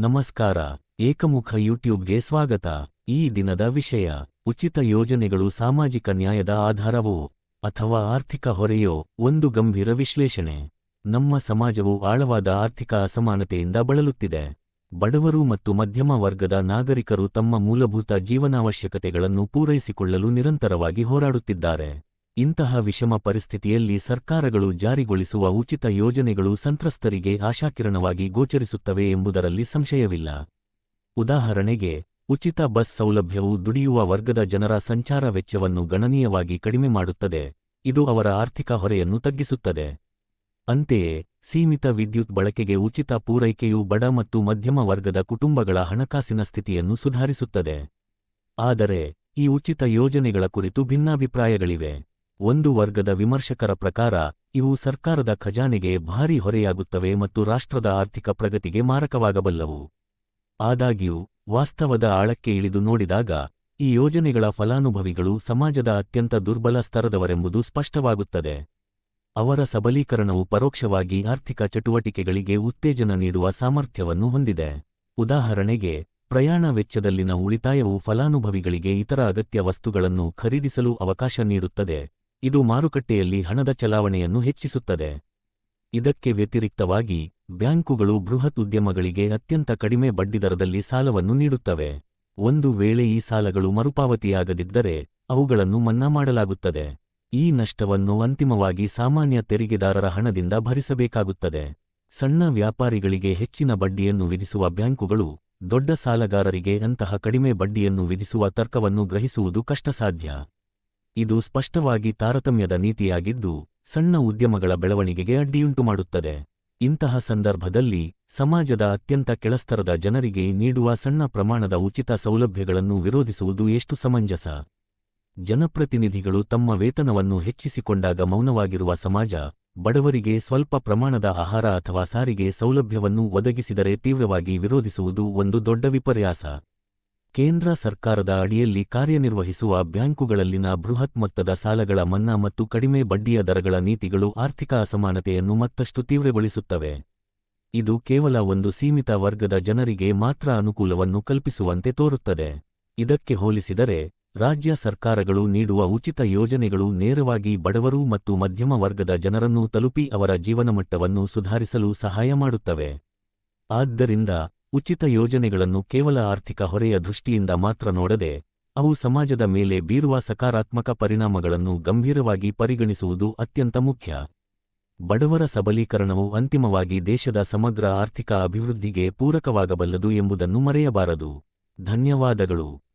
ನಮಸ್ಕಾರ, ಏಕಮುಖ ಯೂಟ್ಯೂಬ್ಗೆ ಸ್ವಾಗತ. ಈ ದಿನದ ವಿಷಯ, ಉಚಿತ ಯೋಜನೆಗಳು ಸಾಮಾಜಿಕ ನ್ಯಾಯದ ಆಧಾರವೋ ಅಥವಾ ಆರ್ಥಿಕ ಹೊರೆಯೋ ಒಂದು ಗಂಭೀರ ವಿಶ್ಲೇಷಣೆ. ನಮ್ಮ ಸಮಾಜವು ಆಳವಾದ ಆರ್ಥಿಕ ಅಸಮಾನತೆಯಿಂದ ಬಳಲುತ್ತಿದೆ. ಬಡವರು ಮತ್ತು ಮಧ್ಯಮ ವರ್ಗದ ನಾಗರಿಕರು ತಮ್ಮ ಮೂಲಭೂತ ಜೀವನಾವಶ್ಯಕತೆಗಳನ್ನು ಪೂರೈಸಿಕೊಳ್ಳಲು ನಿರಂತರವಾಗಿ ಹೋರಾಡುತ್ತಿದ್ದಾರೆ. ಇಂತಹ ವಿಷಮ ಪರಿಸ್ಥಿತಿಯಲ್ಲಿ ಸರ್ಕಾರಗಳು ಜಾರಿಗೊಳಿಸುವ ಉಚಿತ ಯೋಜನೆಗಳು ಸಂತ್ರಸ್ತರಿಗೆ ಆಶಾಕಿರಣವಾಗಿ ಗೋಚರಿಸುತ್ತವೆ ಎಂಬುದರಲ್ಲಿ ಸಂಶಯವಿಲ್ಲ. ಉದಾಹರಣೆಗೆ, ಉಚಿತ ಬಸ್ ಸೌಲಭ್ಯವು ದುಡಿಯುವ ವರ್ಗದ ಜನರ ಸಂಚಾರ ವೆಚ್ಚವನ್ನು ಗಣನೀಯವಾಗಿ ಕಡಿಮೆ ಮಾಡುತ್ತದೆ, ಇದು ಅವರ ಆರ್ಥಿಕ ಹೊರೆಯನ್ನು ತಗ್ಗಿಸುತ್ತದೆ. ಅಂತೆಯೇ, ಸೀಮಿತ ವಿದ್ಯುತ್ ಬಳಕೆಗೆ ಉಚಿತ ಪೂರೈಕೆಯು ಬಡ ಮತ್ತು ಮಧ್ಯಮ ವರ್ಗದ ಕುಟುಂಬಗಳ ಹಣಕಾಸಿನ ಸ್ಥಿತಿಯನ್ನು ಸುಧಾರಿಸುತ್ತದೆ. ಆದರೆ, ಈ ಉಚಿತ ಯೋಜನೆಗಳ ಕುರಿತು ಭಿನ್ನಾಭಿಪ್ರಾಯಗಳಿವೆ. ಒಂದು ವರ್ಗದ ವಿಮರ್ಶಕರ ಪ್ರಕಾರ, ಇವು ಸರ್ಕಾರದ ಖಜಾನೆಗೆ ಭಾರೀ ಹೊರೆಯಾಗುತ್ತವೆ ಮತ್ತು ರಾಷ್ಟ್ರದ ಆರ್ಥಿಕ ಪ್ರಗತಿಗೆ ಮಾರಕವಾಗಬಲ್ಲವು. ಆದಾಗ್ಯೂ, ವಾಸ್ತವದ ಆಳಕ್ಕೆ ಇಳಿದು ನೋಡಿದಾಗ, ಈ ಯೋಜನೆಗಳ ಫಲಾನುಭವಿಗಳು ಸಮಾಜದ ಅತ್ಯಂತ ದುರ್ಬಲ ಸ್ತರದವರೆಂಬುದು ಸ್ಪಷ್ಟವಾಗುತ್ತದೆ. ಅವರ ಸಬಲೀಕರಣವು ಪರೋಕ್ಷವಾಗಿ ಆರ್ಥಿಕ ಚಟುವಟಿಕೆಗಳಿಗೆ ಉತ್ತೇಜನ ನೀಡುವ ಸಾಮರ್ಥ್ಯವನ್ನು ಹೊಂದಿದೆ. ಉದಾಹರಣೆಗೆ, ಪ್ರಯಾಣ ವೆಚ್ಚದಲ್ಲಿನ ಉಳಿತಾಯವು ಫಲಾನುಭವಿಗಳಿಗೆ ಇತರ ಅಗತ್ಯ ವಸ್ತುಗಳನ್ನು ಖರೀದಿಸಲು ಅವಕಾಶ ನೀಡುತ್ತದೆ. ಇದು ಮಾರುಕಟ್ಟೆಯಲ್ಲಿ ಹಣದ ಚಲಾವಣೆಯನ್ನು ಹೆಚ್ಚಿಸುತ್ತದೆ. ಇದಕ್ಕೆ ವ್ಯತಿರಿಕ್ತವಾಗಿ, ಬ್ಯಾಂಕುಗಳು ಬೃಹತ್ ಉದ್ಯಮಗಳಿಗೆ ಅತ್ಯಂತ ಕಡಿಮೆ ಬಡ್ಡಿದರದಲ್ಲಿ ಸಾಲವನ್ನು ನೀಡುತ್ತವೆ. ಒಂದು ವೇಳೆ ಈ ಸಾಲಗಳು ಮರುಪಾವತಿಯಾಗದಿದ್ದರೆ, ಅವುಗಳನ್ನು ಮನ್ನಾ ಮಾಡಲಾಗುತ್ತದೆ. ಈ ನಷ್ಟವನ್ನು ಅಂತಿಮವಾಗಿ ಸಾಮಾನ್ಯ ತೆರಿಗೆದಾರರ ಹಣದಿಂದ ಭರಿಸಬೇಕಾಗುತ್ತದೆ. ಸಣ್ಣ ವ್ಯಾಪಾರಿಗಳಿಗೆ ಹೆಚ್ಚಿನ ಬಡ್ಡಿಯನ್ನು ವಿಧಿಸುವ ಬ್ಯಾಂಕುಗಳು, ದೊಡ್ಡ ಸಾಲಗಾರರಿಗೆ ಅಂತಹ ಕಡಿಮೆ ಬಡ್ಡಿಯನ್ನು ವಿಧಿಸುವ ತರ್ಕವನ್ನು ಗ್ರಹಿಸುವುದು ಕಷ್ಟಸಾಧ್ಯ. ಇದು ಸ್ಪಷ್ಟವಾಗಿ ತಾರತಮ್ಯದ ನೀತಿಯಾಗಿದ್ದು, ಸಣ್ಣ ಉದ್ಯಮಗಳ ಬೆಳವಣಿಗೆಗೆ ಅಡ್ಡಿಯುಂಟುಮಾಡುತ್ತದೆ ಇಂತಹ ಸಂದರ್ಭದಲ್ಲಿ, ಸಮಾಜದ ಅತ್ಯಂತ ಕೆಳಸ್ತರದ ಜನರಿಗೆ ನೀಡುವ ಸಣ್ಣ ಪ್ರಮಾಣದ ಉಚಿತ ಸೌಲಭ್ಯಗಳನ್ನು ವಿರೋಧಿಸುವುದು ಎಷ್ಟು ಸಮಂಜಸ? ಜನಪ್ರತಿನಿಧಿಗಳು ತಮ್ಮ ವೇತನವನ್ನು ಹೆಚ್ಚಿಸಿಕೊಂಡಾಗ ಮೌನವಾಗಿರುವ ಸಮಾಜ, ಬಡವರಿಗೆ ಸ್ವಲ್ಪ ಪ್ರಮಾಣದ ಆಹಾರ ಅಥವಾ ಸಾರಿಗೆ ಸೌಲಭ್ಯವನ್ನು ಒದಗಿಸಿದರೆ ತೀವ್ರವಾಗಿ ವಿರೋಧಿಸುವುದು ಒಂದು ದೊಡ್ಡ ವಿಪರ್ಯಾಸ. ಕೇಂದ್ರ ಸರ್ಕಾರದ ಅಡಿಯಲ್ಲಿ ಕಾರ್ಯನಿರ್ವಹಿಸುವ ಬ್ಯಾಂಕುಗಳಲ್ಲಿನ ಬೃಹತ್ ಮೊತ್ತದ ಸಾಲಗಳ ಮನ್ನಾ ಮತ್ತು ಕಡಿಮೆ ಬಡ್ಡಿಯ ದರಗಳ ನೀತಿಗಳು ಆರ್ಥಿಕ ಅಸಮಾನತೆಯನ್ನು ಮತ್ತಷ್ಟು ತೀವ್ರಗೊಳಿಸುತ್ತವೆ. ಇದು ಕೇವಲ ಒಂದು ಸೀಮಿತ ವರ್ಗದ ಜನರಿಗೆ ಮಾತ್ರ ಅನುಕೂಲವನ್ನು ಕಲ್ಪಿಸುವಂತೆ ತೋರುತ್ತದೆ. ಇದಕ್ಕೆ ಹೋಲಿಸಿದರೆ, ರಾಜ್ಯ ಸರ್ಕಾರಗಳು ನೀಡುವ ಉಚಿತ ಯೋಜನೆಗಳು ನೇರವಾಗಿ ಬಡವರು ಮತ್ತು ಮಧ್ಯಮ ವರ್ಗದ ಜನರನ್ನು ತಲುಪಿ ಅವರ ಜೀವನಮಟ್ಟವನ್ನು ಸುಧಾರಿಸಲು ಸಹಾಯ ಮಾಡುತ್ತವೆ. ಆದ್ದರಿಂದ ಉಚಿತ ಯೋಜನೆಗಳನ್ನು ಕೇವಲ ಆರ್ಥಿಕ ಹೊರೆಯ ದೃಷ್ಟಿಯಿಂದ ಮಾತ್ರ ನೋಡದೆ, ಅವು ಸಮಾಜದ ಮೇಲೆ ಬೀರುವ ಸಕಾರಾತ್ಮಕ ಪರಿಣಾಮಗಳನ್ನು ಗಂಭೀರವಾಗಿ ಪರಿಗಣಿಸುವುದು ಅತ್ಯಂತ ಮುಖ್ಯ. ಬಡವರ ಸಬಲೀಕರಣವು ಅಂತಿಮವಾಗಿ ದೇಶದ ಸಮಗ್ರ ಆರ್ಥಿಕ ಅಭಿವೃದ್ಧಿಗೆ ಪೂರಕವಾಗಬಲ್ಲದು ಎಂಬುದನ್ನು ಮರೆಯಬಾರದು. ಧನ್ಯವಾದಗಳು.